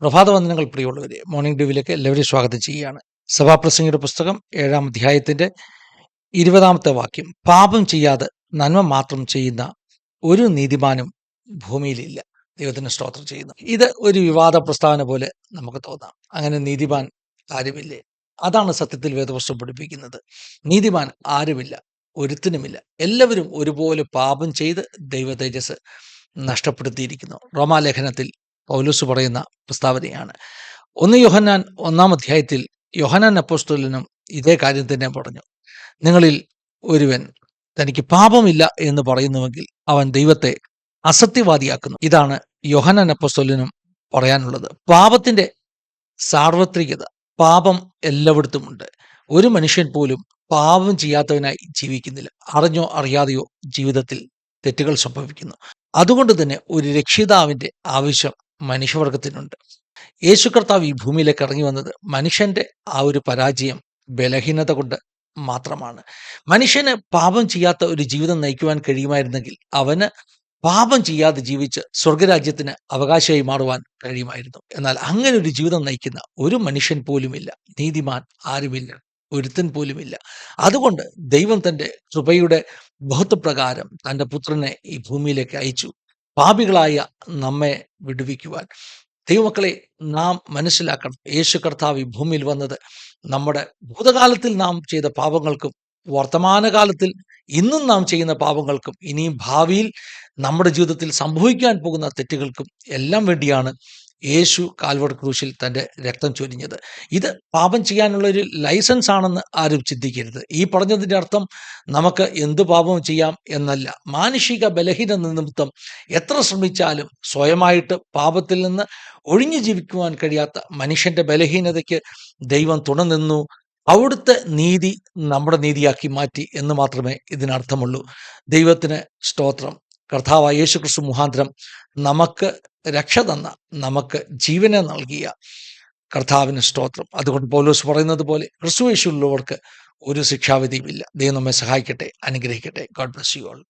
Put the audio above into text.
പ്രഭാതവന്ദനങ്ങൾ പ്രിയമുള്ളവരെ മോർണിംഗ് ഡ്യൂവിലേക്ക് എല്ലാവരെയും സ്വാഗതം ചെയ്യുകയാണ്. സഭാപ്രസംഗിയുടെ പുസ്തകം ഏഴാം അധ്യായത്തിന്റെ ഇരുപതാമത്തെ വാക്യം. പാപം ചെയ്യാതെ നന്മ മാത്രം ചെയ്യുന്ന ഒരു നീതിമാനും ഭൂമിയിലില്ല. ദൈവത്തിന് സ്തോത്രം ചെയ്യുന്നു. ഇത് ഒരു വിവാദ പ്രസ്താവന പോലെ നമുക്ക് തോന്നാം. അങ്ങനെ നീതിമാൻ ആരുമില്ലേ? അതാണ് സത്യത്തിൽ വേദപുസ്തകം പഠിപ്പിക്കുന്നത്. നീതിമാൻ ആരുമില്ല ഒരുത്തിനുമില്ല. എല്ലാവരും ഒരുപോലെ പാപം ചെയ്ത് ദൈവ തേജസ് നഷ്ടപ്പെടുത്തിയിരിക്കുന്നു. റോമാലേഖനത്തിൽ പൗലൂസ് പറയുന്ന പ്രസ്താവനയാണ്. ഒന്ന് യോഹന്നാൻ ഒന്നാം അധ്യായത്തിൽ യോഹന്നാൻ അപ്പോസ്റ്റോലിനും ഇതേ കാര്യം തന്നെ പറഞ്ഞു. നിങ്ങളിൽ ഒരുവൻ തനിക്ക് പാപമില്ല എന്ന് പറയുന്നുവെങ്കിൽ അവൻ ദൈവത്തെ അസത്യവാദിയാക്കുന്നു. ഇതാണ് യോഹന്നാൻ അപ്പോസ്റ്റോലിനും പറയാനുള്ളത്. പാപത്തിന്റെ സാർവത്രികത പാപം എല്ലായിടത്തുമുണ്ട്. ഒരു മനുഷ്യൻ പോലും പാപം ചെയ്യാത്തവനായി ജീവിക്കുന്നില്ല. അറിഞ്ഞോ അറിയാതെയോ ജീവിതത്തിൽ തെറ്റുകൾ സംഭവിക്കുന്നു. അതുകൊണ്ട് തന്നെ ഒരു രക്ഷിതാവിന്റെ ആവശ്യം മനുഷ്യവർഗത്തിനുണ്ട് യേശു കർത്താവ് ഈ ഭൂമിയിലേക്ക് ഇറങ്ങി വന്നത് മനുഷ്യന്റെ ആ ഒരു പരാജയം ബലഹീനത കൊണ്ട് മാത്രമാണ്. മനുഷ്യന് പാപം ചെയ്യാത്ത ഒരു ജീവിതം നയിക്കുവാൻ കഴിയുമായിരുന്നെങ്കിൽ അവന് പാപം ചെയ്യാതെ ജീവിച്ച് സ്വർഗരാജ്യത്തിന് അവകാശമായി മാറുവാൻ കഴിയുമായിരുന്നു. എന്നാൽ അങ്ങനെ ഒരു ജീവിതം നയിക്കുന്ന ഒരു മനുഷ്യൻ പോലുമില്ല. നീതിമാൻ ആരുമില്ല. ഒരുത്തൻ പോലുമില്ല. അതുകൊണ്ട് ദൈവം തന്റെ കൃപയുടെ ബഹുത്വപ്രകാരം തന്റെ പുത്രനെ ഈ ഭൂമിയിലേക്ക് അയച്ചു. പാപികളായ നമ്മെ വിടുവിക്കുവാൻ. ദൈവമക്കളെ നാം മനസ്സിലാക്കണം. യേശു കർത്താവ് ഈ ഭൂമിയിൽ വന്നത് നമ്മുടെ ഭൂതകാലത്തിൽ നാം ചെയ്ത പാപങ്ങൾക്കും വർത്തമാനകാലത്തിൽ ഇന്നും നാം ചെയ്യുന്ന പാപങ്ങൾക്കും ഇനിയും ഭാവിയിൽ നമ്മുടെ ജീവിതത്തിൽ സംഭവിക്കാൻ പോകുന്ന തെറ്റുകൾക്കും എല്ലാം വേണ്ടിയാണ് യേശു കാൽവട് ക്രൂശിൽ തന്റെ രക്തം ചൊരിഞ്ഞത്. ഇത് പാപം ചെയ്യാനുള്ള ഒരു ലൈസൻസ് ആണെന്ന് ആരും ചിന്തിക്കരുത്. ഈ പറഞ്ഞതിന്റെ അർത്ഥം നമുക്ക് എന്ത് പാപം ചെയ്യാം എന്നല്ല. മാനുഷിക ബലഹീന നിമിത്തം എത്ര ശ്രമിച്ചാലും സ്വയമായിട്ട് പാപത്തിൽ നിന്ന് ഒഴിഞ്ഞു ജീവിക്കുവാൻ കഴിയാത്ത മനുഷ്യന്റെ ബലഹീനതയ്ക്ക് ദൈവം തുണനിന്നു അവിടുത്തെ നീതി നമ്മുടെ നീതിയാക്കി മാറ്റി എന്ന് മാത്രമേ ഇതിനർത്ഥമുള്ളൂ. ദൈവത്തിന് സ്തോത്രം. കർത്താവായ യേശു ക്രിസ്തു മുഖാന്തരം നമുക്ക് രക്ഷ തന്ന നമുക്ക് ജീവനെ നൽകിയ കർത്താവിന് സ്തോത്രം. അതുകൊണ്ട് പൗലോസ് പറയുന്നത് പോലെ ക്രിസ്തു യേശുള്ളവർക്ക് ഒരു ശിക്ഷാവിധിയുമില്ല. ദൈവം നമ്മെ സഹായിക്കട്ടെ അനുഗ്രഹിക്കട്ടെ. God bless you all.